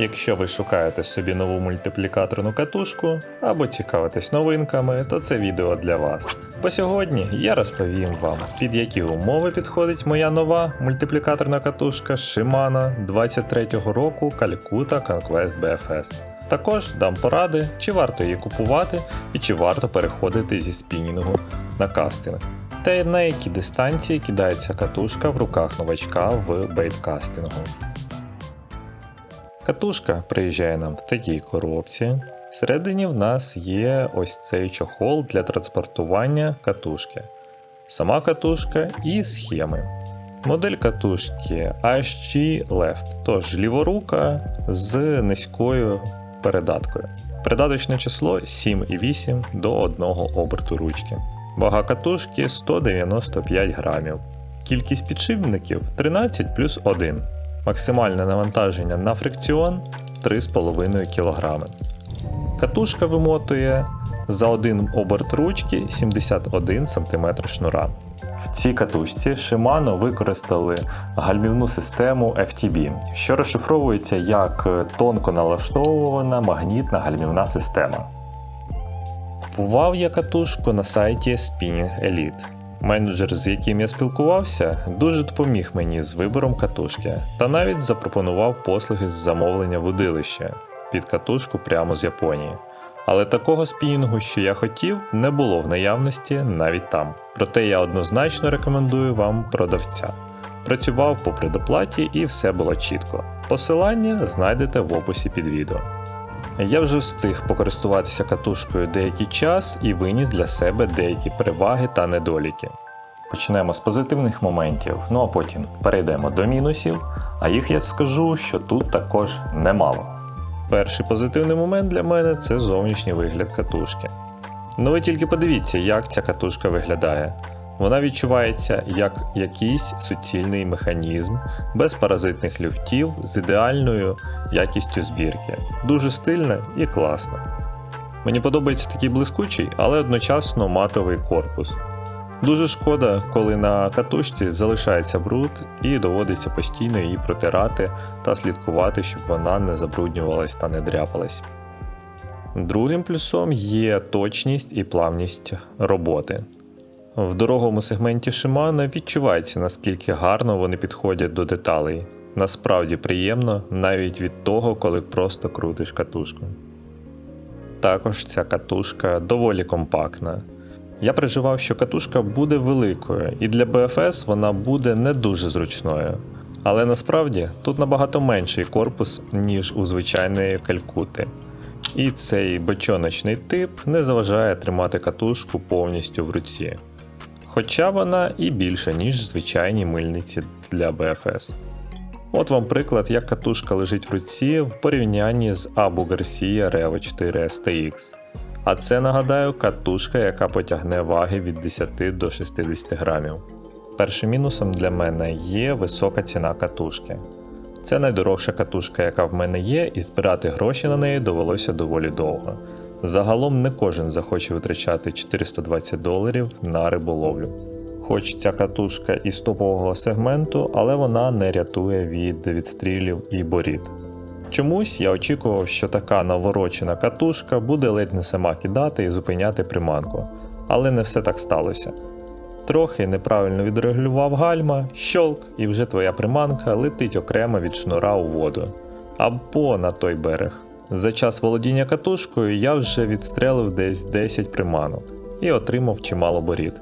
Якщо ви шукаєте собі нову мультиплікаторну катушку або цікавитесь новинками, то це відео для вас. Бо сьогодні я розповім вам, під які умови підходить моя нова мультиплікаторна катушка Shimano 23-го року Calcutta Conquest BFS. Також дам поради, чи варто її купувати і чи варто переходити зі спінінгу на кастинг. Та на які дистанції кидається катушка в руках новачка в бейткастингу. Катушка приїжджає нам в такій коробці. Всередині в нас є ось цей чохол для транспортування катушки. Сама катушка і схеми. Модель катушки HG Left, тож ліворука з низькою передаткою. Передаточне число 7,8 до 1 оберту ручки. Вага катушки 195 грамів. Кількість підшипників 13 плюс 1. Максимальне навантаження на фрикціон 3,5 кг. Катушка вимотує за один оберт ручки 71 см шнура. В цій катушці Shimano використали гальмівну систему FTB, що розшифровується як тонко налаштовувана магнітна гальмівна система. Купував я катушку на сайті Spinning Elite. Менеджер, з яким я спілкувався, дуже допоміг мені з вибором катушки та навіть запропонував послуги з замовлення вудилища під катушку прямо з Японії. Але такого спінінгу, що я хотів, не було в наявності навіть там. Проте я однозначно рекомендую вам продавця. Працював по предоплаті і все було чітко. Посилання знайдете в описі під відео. Я вже встиг покористуватися катушкою деякий час і виніс для себе деякі переваги та недоліки. Почнемо з позитивних моментів, ну а потім перейдемо до мінусів, а їх я скажу, що тут також немало. Перший позитивний момент для мене це зовнішній вигляд катушки. Ну ви тільки подивіться, як ця катушка виглядає. Вона відчувається як якийсь суцільний механізм без паразитних люфтів з ідеальною якістю збірки. Дуже стильна і класна. Мені подобається такий блискучий, але одночасно матовий корпус. Дуже шкода, коли на катушці залишається бруд і доводиться постійно її протирати та слідкувати, щоб вона не забруднювалась та не дряпалась. Другим плюсом є точність і плавність роботи. В дорогому сегменті Shimano відчувається наскільки гарно вони підходять до деталей. Насправді приємно навіть від того, коли просто крутиш катушку. Також ця катушка доволі компактна. Я переживав, що катушка буде великою, і для BFS вона буде не дуже зручною. Але насправді тут набагато менший корпус, ніж у звичайної калькути. І цей бочоночний тип не заважає тримати катушку повністю в руці. Хоча вона і більша, ніж звичайні мильниці для BFS. От вам приклад, як катушка лежить в руці в порівнянні з Abu Garcia Revo 4 STX. А це нагадаю катушка, яка потягне ваги від 10 до 60 грамів. Першим мінусом для мене є висока ціна катушки. Це найдорожча катушка, яка в мене є, і збирати гроші на неї довелося доволі довго. Загалом не кожен захоче витрачати 420 доларів на риболовлю. Хоч ця катушка із топового сегменту, але вона не рятує від відстрілів і борід. Чомусь я очікував, що така наворочена катушка буде ледь не сама кидати і зупиняти приманку, але не все так сталося. Трохи неправильно відрегулював гальма, щолк, і вже твоя приманка летить окремо від шнура у воду або на той берег. За час володіння катушкою я вже відстрелив десь 10 приманок і отримав чимало борід.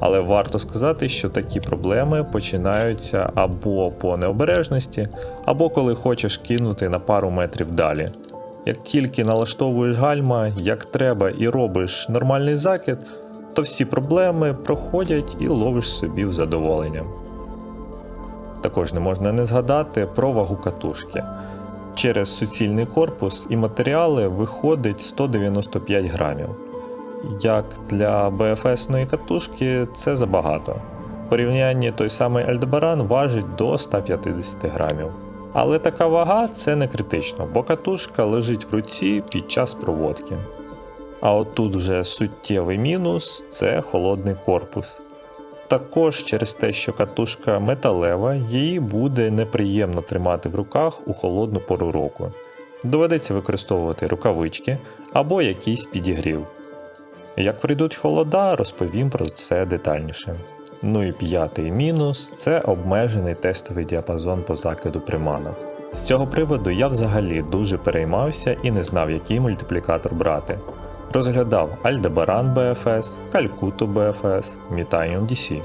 Але варто сказати, що такі проблеми починаються або по необережності, або коли хочеш кинути на пару метрів далі. Як тільки налаштовуєш гальма, як треба, і робиш нормальний закид, то всі проблеми проходять і ловиш собі в задоволення. Також не можна не згадати про вагу катушки. Через суцільний корпус і матеріали виходить 195 грамів. Як для БФСної катушки це забагато. В порівнянні той самий Альдебаран важить до 150 грамів. Але така вага це не критично, бо катушка лежить в руці під час проводки. А от тут вже суттєвий мінус це холодний корпус. Також через те, що катушка металева, її буде неприємно тримати в руках у холодну пору року. Доведеться використовувати рукавички або якийсь підігрів. Як прийдуть холода, розповім про це детальніше. Ну і п'ятий мінус це обмежений тестовий діапазон по закиду приманок. З цього приводу я взагалі дуже переймався і не знав, який мультиплікатор брати. Розглядав Aldebaran BFS, Calcutto BFS, Mitanium DC.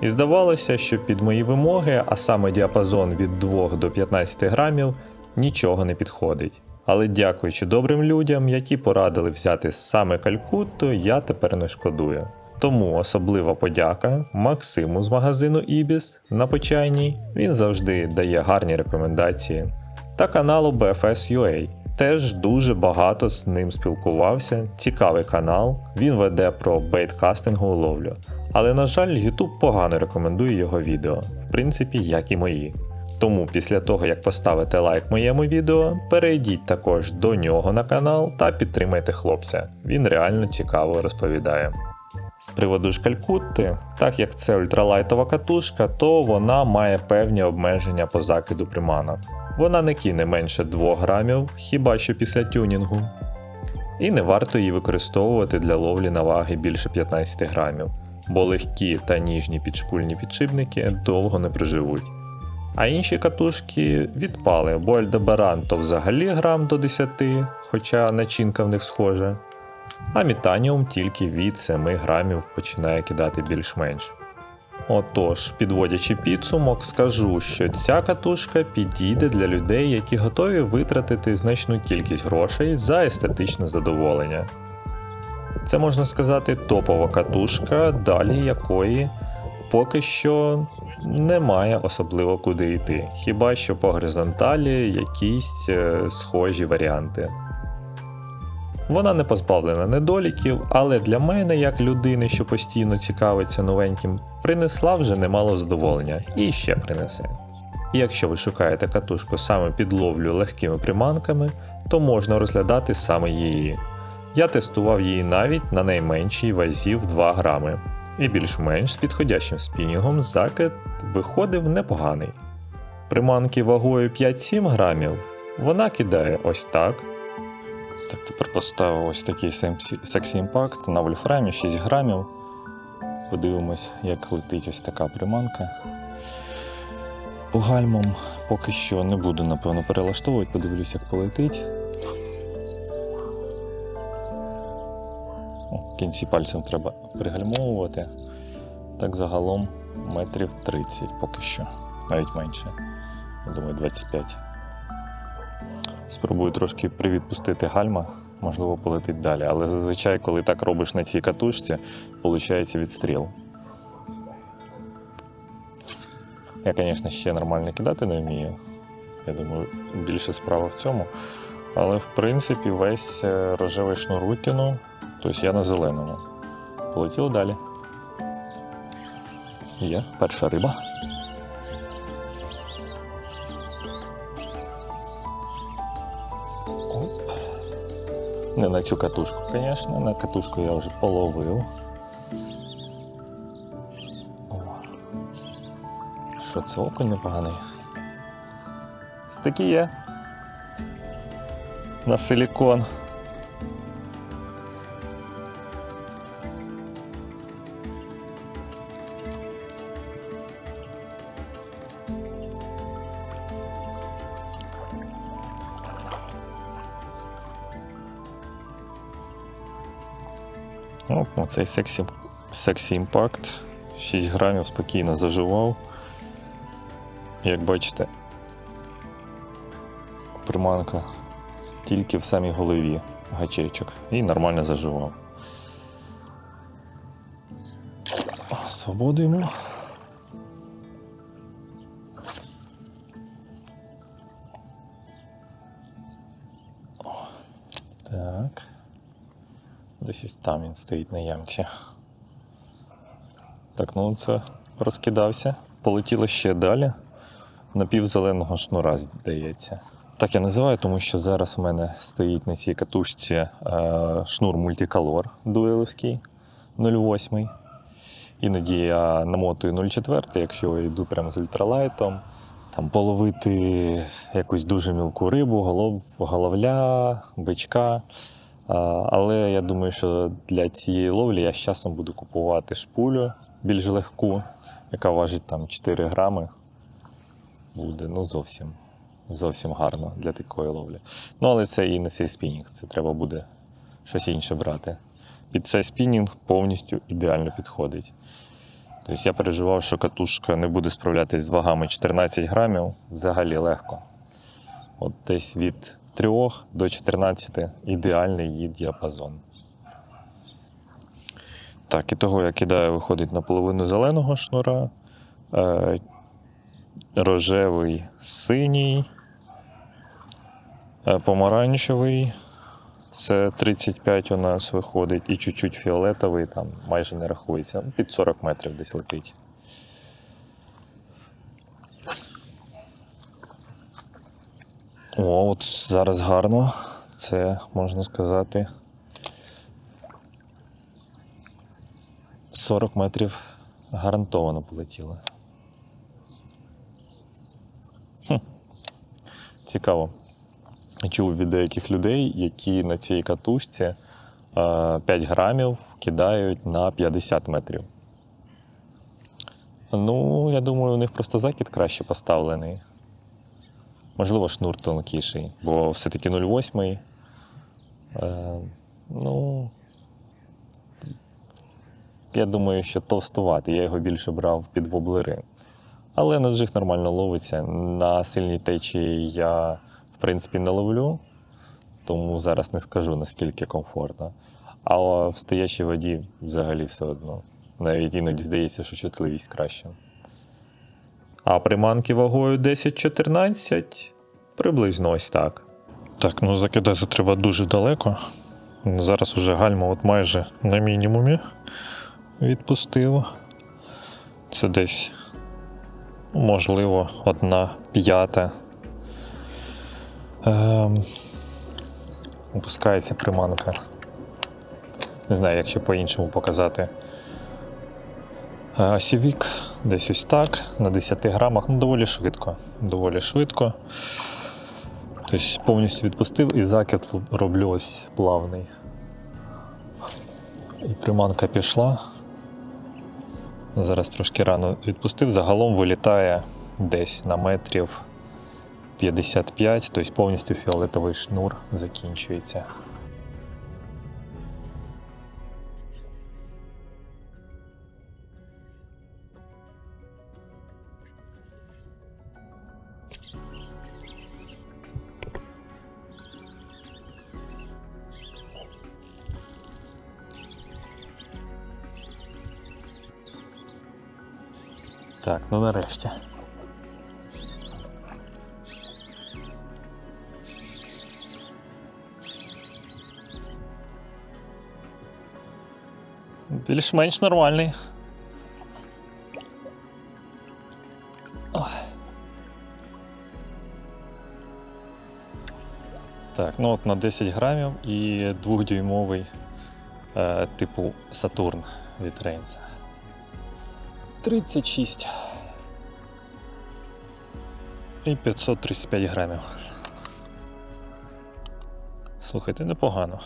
І здавалося, що під мої вимоги, а саме діапазон від 2 до 15 грамів, нічого не підходить. Але дякуючи добрим людям, які порадили взяти саме Калькутту, я тепер не шкодую. Тому особлива подяка Максиму з магазину Ibis на почайній. Він завжди дає гарні рекомендації. Та каналу BFS.ua. Теж дуже багато з ним спілкувався. Цікавий канал. Він веде про бейткастингову ловлю. Але, на жаль, YouTube погано рекомендує його відео, в принципі, як і мої. Тому після того, як поставите лайк моєму відео, перейдіть також до нього на канал та підтримайте хлопця. Він реально цікаво розповідає. З приводу ж так як це ультралайтова катушка, то вона має певні обмеження по закиду приманок. Вона не кине менше 2 грамів, хіба що після тюнінгу. І не варто її використовувати для ловлі на ваги більше 15 грамів, бо легкі та ніжні підшкульні підшипники довго не проживуть. А інші катушки відпали, бо Альдебаран то взагалі грам до 10, хоча начинка в них схожа. А Мітаніум тільки від 7 грамів починає кидати більш-менш. Отож, підводячи підсумок, скажу, що ця катушка підійде для людей, які готові витратити значну кількість грошей за естетичне задоволення. Це можна сказати топова катушка, далі якої поки що немає особливо куди йти, хіба що по горизонталі якісь е, схожі варіанти. Вона не позбавлена недоліків, але для мене, як людини, що постійно цікавиться новеньким, принесла вже немало задоволення і ще принесе. І якщо ви шукаєте катушку саме під ловлю легкими приманками, то можна розглядати саме її. Я тестував її навіть на найменшій вазі в 2 грами, і більш-менш з підходящим спінінгом закид виходив непоганий. Приманки вагою 5-7 грамів вона кидає ось так. Так, тепер поставив ось такий Sexy Impact на вольфрамі 6 грамів. Подивимось, як летить ось така приманка. По гальмам поки що не буду, напевно, перелаштовувати, подивлюсь, як полетить. О, кінці пальцем треба пригальмовувати. Так загалом метрів 30 поки що, навіть менше. Я думаю, 25. Спробую трошки привідпустити гальма, можливо, полетить далі. Але зазвичай, коли так робиш на цій катушці, виходить відстріл. Я, звісно, ще нормально кидати не вмію. Я думаю, більше справа в цьому. Але в принципі весь е, рожевий шнур викинув, тобто я на зеленому. Полетіло далі. Є перша риба. Не на цю катушку, звісно, на катушку я вже половив. О. Що це окунь непоганий? Такі є. На силікон. Оп, оцей сексі, сексі імпакт. 6 грамів спокійно заживав. Як бачите, приманка тільки в самій голові гачечок і нормально заживав. Свободуємо. Десь там він стоїть на ямці. Так, ну це розкидався. Полетіло ще далі. Напівзеленого шнура, здається. Так я називаю, тому що зараз у мене стоїть на цій катушці е, шнур мультиколор дуеловський 0,8. Іноді я намотую 0,4, якщо я йду прямо з ультралайтом. там, половити якусь дуже мілку рибу, голов, головля, бичка. Але я думаю, що для цієї ловлі я з часом буду купувати шпулю більш легку, яка важить там 4 грами. Буде ну, зовсім, зовсім гарно для такої ловлі. Ну, але це і не цей спінінг, це треба буде щось інше брати. Під цей спінінг повністю ідеально підходить. Тобто я переживав, що катушка не буде справлятися з вагами 14 грамів взагалі легко. От десь від 3 до 14 ідеальний її діапазон. Так, і того я кидаю, виходить наполовину зеленого шнура, е, рожевий синій, е, помаранчевий. Це 35 у нас виходить, і чуть-чуть фіолетовий, там майже не рахується. Під 40 метрів десь летить. О, от зараз гарно. Це можна сказати. 40 метрів гарантовано полетіло. Хм. Цікаво. Чув від деяких людей, які на цій катушці е, 5 грамів кидають на 50 метрів. Ну, я думаю, у них просто закид краще поставлений. Можливо, шнур тонкіший, бо все-таки 0,8. Е, ну, я думаю, що товстувати. Я його більше брав під воблери. Але на джиг нормально ловиться. На сильній течії я, в принципі, не ловлю, тому зараз не скажу, наскільки комфортно. А в стоячій воді взагалі все одно. Навіть іноді здається, що чутливість краща. А приманки вагою 10-14 приблизно ось так. Так, ну закидати треба дуже далеко. Зараз уже гальма от майже на мінімумі відпустив. Це десь, можливо, одна п'ята. Ем, опускається приманка. Не знаю, як ще по-іншому показати. Е, Осівік десь ось так, на 10 грамах, ну доволі швидко. Доволі швидко. Тобто повністю відпустив і закид роблю ось плавний. І приманка пішла. Зараз трошки рано відпустив. Загалом вилітає десь на метрів 55, тобто повністю фіолетовий шнур закінчується. Так, ну нарешті. Більш-менш нормальний. Ой. Так, ну от на 10 грамів і двохдюймовий е, типу Сатурн від Рейнса. 36 і 535 грамів. Слухайте, непогано.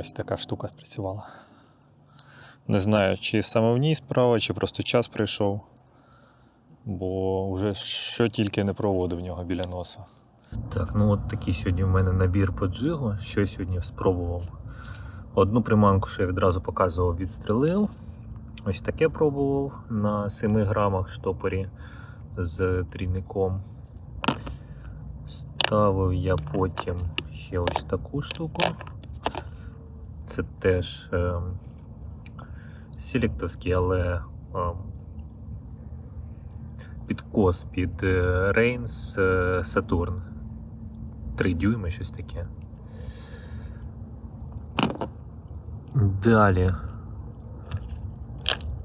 Ось така штука спрацювала. Не знаю, чи саме в ній справа, чи просто час прийшов. Бо вже що тільки не проводив в нього біля носу. Так, ну от такий сьогодні в мене набір по джигу. Що я сьогодні спробував. Одну приманку, що я відразу показував, відстрелив. Ось таке пробував на 7 грамах штопорі з трійником. Ставив я потім ще ось таку штуку. Це теж. ем, селектовський, але ем, підкос під е, Рейнс е, Сатурн. 3 дюйми, щось таке. Далі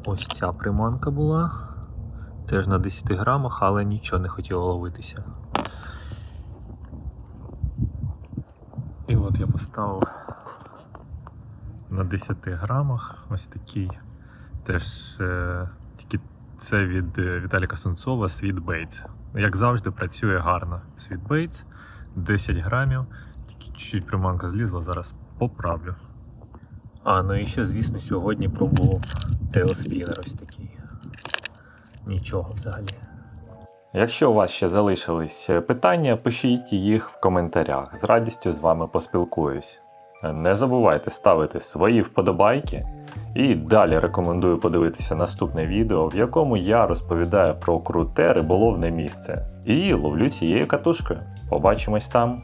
ось ця приманка була. Теж на 10 грамах, але нічого не хотіло ловитися. І от я поставив на 10 грамах ось такий. Теж е, тільки це від е, Віталіка Сунцова Sweet Baits. Як завжди, працює гарно. Sweet Baits 10 грамів, тільки чуть-чуть приманка злізла, зараз поправлю. А, ну і ще, звісно, сьогодні пробував тейлспінер ось такий. Нічого взагалі. Якщо у вас ще залишились питання, пишіть їх в коментарях. З радістю з вами поспілкуюсь. Не забувайте ставити свої вподобайки. І далі рекомендую подивитися наступне відео, в якому я розповідаю про круте риболовне місце і ловлю цією катушкою. Побачимось там.